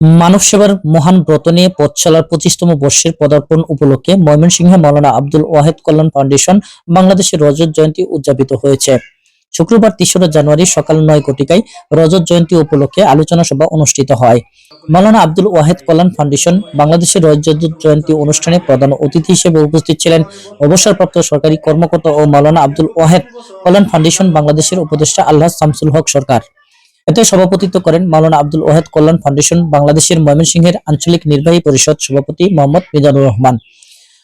মানব সেবার মহান ব্রত নিয়ে পথ চলার পঁচিশতম বর্ষের পদার্পণ উপলক্ষে ময়মনসিংহে মৌলানা আব্দুল ওয়াহেদ কল্যাণ ফাউন্ডেশন বাংলাদেশের রজত জয়ন্তী উদযাপিত হয়েছে। শুক্রবার তেসরা জানুয়ারি সকাল নয় কোটিকায় রজত জয়ন্তী উপলক্ষে আলোচনা সভা অনুষ্ঠিত হয়। মৌলানা আব্দুল ওয়াহেদ কল্যাণ ফাউন্ডেশন বাংলাদেশের রজত জয়ন্তী অনুষ্ঠানে প্রধান অতিথি হিসেবে উপস্থিত ছিলেন অবসরপ্রাপ্ত সরকারি কর্মকর্তা ও মৌলানা আব্দুল ওয়াহেদ কল্যাণ ফাউন্ডেশন বাংলাদেশের উপদেষ্টা আল্লাহ শামসুল হক সরকার। এতে সভাপতিত্ব করেন মাওলানা আব্দুল ওয়াহেদ কল্যাণ ফাউন্ডেশন, বাংলাদেশের ময়মনসিংহের আঞ্চলিক নির্বাহী পরিষদ সভাপতি মোহাম্মদ মিজানুর রহমান।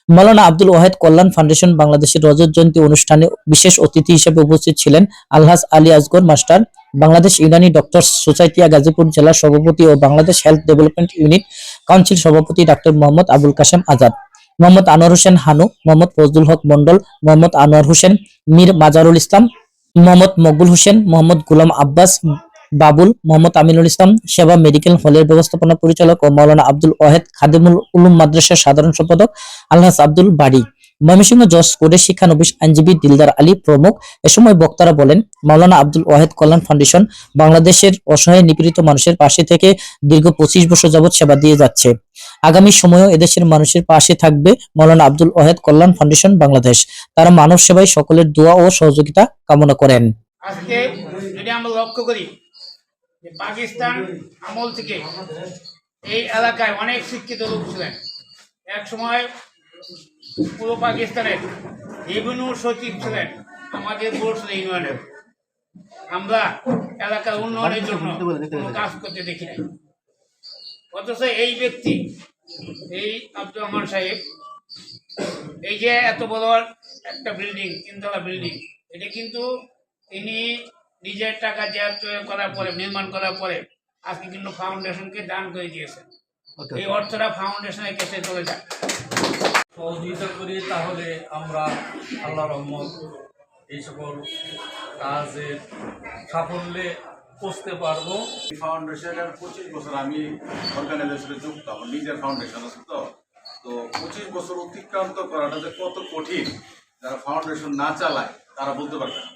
মাওলানা আব্দুল ওয়াহেদ কল্যাণ ফাউন্ডেশন, বাংলাদেশের রজত জয়ন্তী অনুষ্ঠানে বিশেষ অতিথি হিসেবে উপস্থিত ছিলেন আলহাজ আলী আসগর মাস্টার, বাংলাদেশ ইউনানি ডক্টরস সোসাইটিয়া গাজীপুর জেলার সভাপতি ও Bangladesh health development unit council সভাপতি ডাক্তার মোহাম্মদ আবুল কাশেম আজাদ, মোহাম্মদ আনোয়ার হোসেন হানু, মোহাম্মদ ফজলুল হক মন্ডল মোহাম্মদ আনোয়ার হোসেন, মীর মাজারুল ইসলাম, মোহাম্মদ মকবুল হোসেন, মোহাম্মদ গুলাম আব্বাস বাবুল মোহাম্মদ আমিনুল ইসলাম সেবা মেডিকেল হলের ব্যবস্থাপনা পরিচালক ও মৌলানা আব্দুল ওয়াহেদ খাদিমুল উলুম মাদ্রাসার সাধারণ সম্পাদক আলহাস আব্দুল বাড়ি ময়মনসিংহ জজ কোর্টের শিক্ষানবিশ আইনজীবী দিলদার আলী প্রমুখ। এ সময় বক্তারা বলেন, মাওলানা আব্দুল ওয়াহেদ কল্যাণ ফাউন্ডেশন বাংলাদেশের অসহায় নিপীড়িত মানুষের পাশে থেকে দীর্ঘ পঁচিশ বছর যাবৎ সেবা দিয়ে যাচ্ছে। আগামী সময়েও এদেশের মানুষের পাশে থাকবে মাওলানা আব্দুল ওয়াহেদ কল্যাণ ফাউন্ডেশন বাংলাদেশ। তারা মানব সেবায় সকলের দোয়া ও সহযোগিতা কামনা করেন। আজকে যদি আমরা লক্ষ্য করি। যে পাকিস্তান আমল থেকে এই এলাকায় অনেক শিক্ষিত লোক ছিলেন। এক সময় পুরো পাকিস্তানের রেভিনিউ সচিব ছিলেন, আমাদের বোর্ড ইউনিয়নের। আমরা এলাকার উন্নয়নের জন্য কাজ করতে দেখি নাই। অথচ এই ব্যক্তি, এই আব্দুর রহমান সাহেব, এই যে এত বড় একটা বিল্ডিং, তিনতলা বিল্ডিং, এটা কিন্তু তিনি নিজের টাকা দেওয়া তৈরি করার পরে নির্মাণ করার পরে আজকে কিন্তু ফাউন্ডেশনকে দান করে দিয়েছেন এই অর্থটা ফাউন্ডেশনের কাছে চলে যায়। সহযোগিতা করি তাহলে আমরা আল্লাহ রহমত এই সকল কাজের সাফল্যে পৌঁছতে পারব। এই ফাউন্ডেশনের পঁচিশ বছর আমি অর্গানাইজেশনে যুক্ত আমার নিজের ফাউন্ডেশন আছে তো। তো পঁচিশ বছর অতিক্রান্ত করাটা যে কত কঠিন যারা ফাউন্ডেশন না চালায় তারা বলতে পারবে না।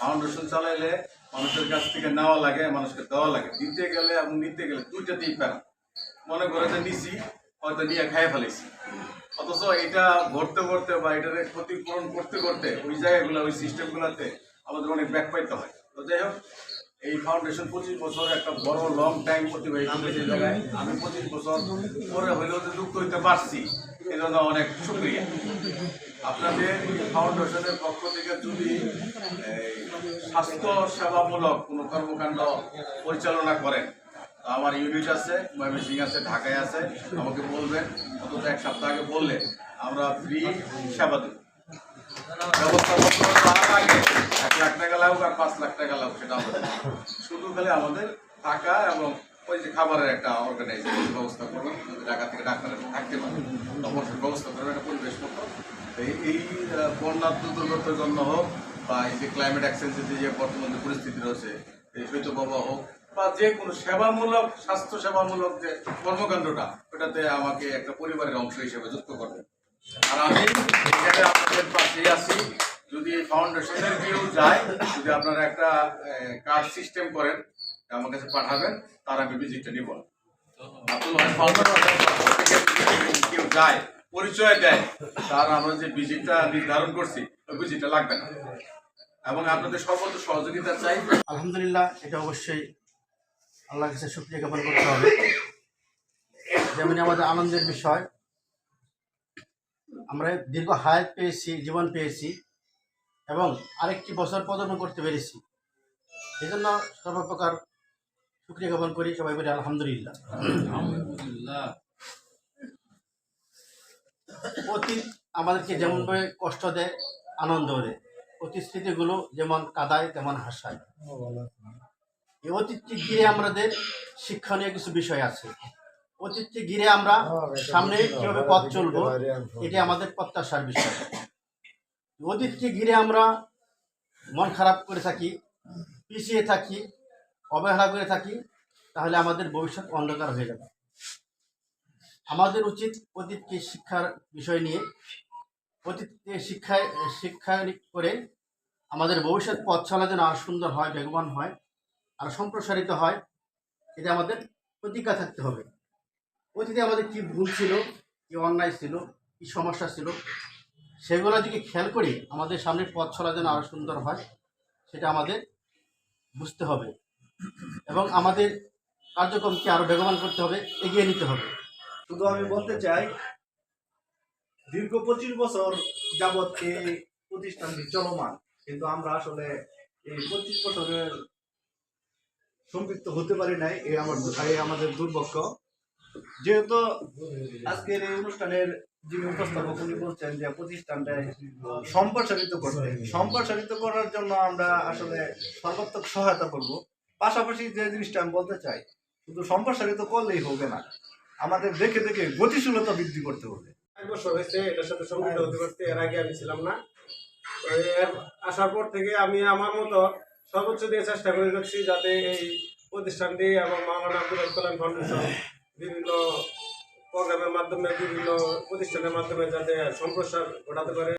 ফাউন্ডেশন চালাইলে মানুষের কাছ থেকে নেওয়া লাগে, মানুষকে দেওয়া লাগে। দিতে গেলে এবং নিতে গেলে দুইটাতেই প্যারা মনে করে যে নিছি, হয়তো নিয়ে খাইয়ে ফেলেছি অথচ এটা ভরতে ভরতে বা এটাকে ক্ষতিপূরণ করতে করতে ওই জায়গাগুলো, ওই সিস্টেমগুলোতে আমাদের অনেক ব্যাক পাইতে হয়। তো যাই হোক, এই ফাউন্ডেশন পঁচিশ বছর একটা বড় লং টাইম অতিবাহিত হয়েছে জায়গায়। আমি পঁচিশ বছর পরে হইলেও যুক্ত হইতে পারছি এই জন্য অনেক শুক্রিয়া। আপনাদের ফাউন্ডেশনের পক্ষ থেকে যদি স্বাস্থ্য সেবামূলক কোনো কর্মকাণ্ড পরিচালনা করেন আমার ইউনিট আছে ময়মনসিং আছে, ঢাকায় আছে, আমাকে বলবেন, অন্তত এক সপ্তাহ আগে বললে আমরা ফ্রি সেবা দেব। ব্যবস্থাপত্র এক লাখ টাকা লাগুক আর পাঁচ লাখ টাকা লাগুক, সেটা আমাদের। শুধু খালি আমাদের টাকা এবং ওই যে খাবারের একটা অর্গানাইজেশন ব্যবস্থা করবেন ঢাকা থেকে ডাক্তার থাকতে পারে। তখন ব্যবস্থা করবেন একটা পরিবেশ মতো এই- বন্যা দুর্গতের জন্য হোক বা এই যে ক্লাইমেট এক্সচেঞ্জের যে বর্তমান যে পরিস্থিতি রয়েছে এই শৈত্যপ্রবাহ হোক বা যে কোনো সেবামূলক স্বাস্থ্য সেবামূলক যে কর্মকাণ্ডটা ওটাতে আমাকে একটা পরিবারের অংশ হিসেবে যুক্ত করবেন আর আমি এখানে আপনাদের পাশেই আছি। যদি ফাউন্ডেশনের কেউ যায় যদি আপনারা একটা কার্ড সিস্টেম করেন আমার কাছে পাঠাবেন তার আমি ভিজিটটা নিব। আব্দুল কেউ যায় পরিচয় দেয় তার আমরা যে ভিজিটটা নির্ধারণ করছি ওই ভিজিটটা লাগবে না। এবং আপনাদের সর্বোচ্চ সহযোগিতা চাই। আলহামদুলিল্লাহ এটা অবশ্যই আল্লাহর কাছে শুক্রিয়া জ্ঞাপন করতে হবে। যেমনি আমাদের আনন্দের বিষয় আমরা দীর্ঘ হায়াত পেয়েছি জীবন পেয়েছি এবং আরেকটি বছর পদার্পণ করতে পেরেছি। এই জন্য সর্বপ্রকার শুক্রিয়া জ্ঞাপন করি সবাই বলি আলহামদুলিল্লাহ। আলহামদুলিল্লাহ। অতীত আমাদেরকে যেমনভাবে কষ্ট দেয়, আনন্দ দেয়। অতীত যেমন কাদায়, তেমন হাসায়। এই অতীতকে ঘিরে আমাদের শিক্ষণীয় কিছু বিষয় আছে। অতীতকে ঘিরে আমরা সামনে কীভাবে পথ চলবো, এটি আমাদের প্রত্যাশার বিষয়। অতীতকে ঘিরে আমরা মন খারাপ করে থাকি, পিছিয়ে থাকি, অবহেলা করে থাকি, তাহলে আমাদের ভবিষ্যৎ অন্ধকার হয়ে যাবে। আমাদের উচিত অতীতকে শিক্ষার বিষয় নিয়ে, অতীতকে শিক্ষায় শিক্ষা করে আমাদের ভবিষ্যৎ পথ চলা যেন আর সুন্দর হয়, বেগবান হয়, আর সম্প্রসারিত হয় এটা আমাদের প্রতিজ্ঞা থাকতে হবে। অতীতে আমাদের কি ভুল ছিল, কি অন্যায় ছিল, কি সমস্যা ছিল, সেগুলো দিকে খেয়াল করি, আমাদের সামনের পথ চলা যেন আরও সুন্দর হয়, সেটা আমাদের বুঝতে হবে। এবং আমাদের কার্যক্রমকে আরও বেগবান করতে হবে, এগিয়ে নিতে হবে। শুধু আমি বলতে চাই, দীর্ঘ পঁচিশ বছর যাবৎ এই প্রতিষ্ঠানটি চলমান, কিন্তু আমরা আসলে এই পঁচিশ বছরের সম্পৃক্ত হতে পারি নাই এই আমার এই আমাদের দুর্ভাগ্য যেহেতু আজকের এই অনুষ্ঠানের যিনি উপস্থাপক, উনি বলছেন যে প্রতিষ্ঠানটা সম্প্রসারিত করতে সম্প্রসারিত করার জন্য আমরা আসলে সর্বাত্মক সহায়তা করব। পাশাপাশি যে জিনিসটা আমি বলতে চাই, শুধু সম্প্রসারিত করলেই হবে না আমাদের দেখে দেখে গতিশীলতা বৃদ্ধি করতে হবে। এক বছর হয়েছে, এটার সাথে সম্পৃক্ত হতে পারতে এর আগে আমি ছিলাম না। আসার পর থেকে আমি আমার মতো সর্বোচ্চ দিয়ে চেষ্টা করে যাচ্ছি যাতে এই প্রতিষ্ঠানটি এবং মাওলানা আব্দুল কালাম ফাউন্ডেশন বিভিন্ন প্রোগ্রামের মাধ্যমে, বিভিন্ন প্রতিষ্ঠানের মাধ্যমে যাতে সম্প্রসার ঘটাতে পারে।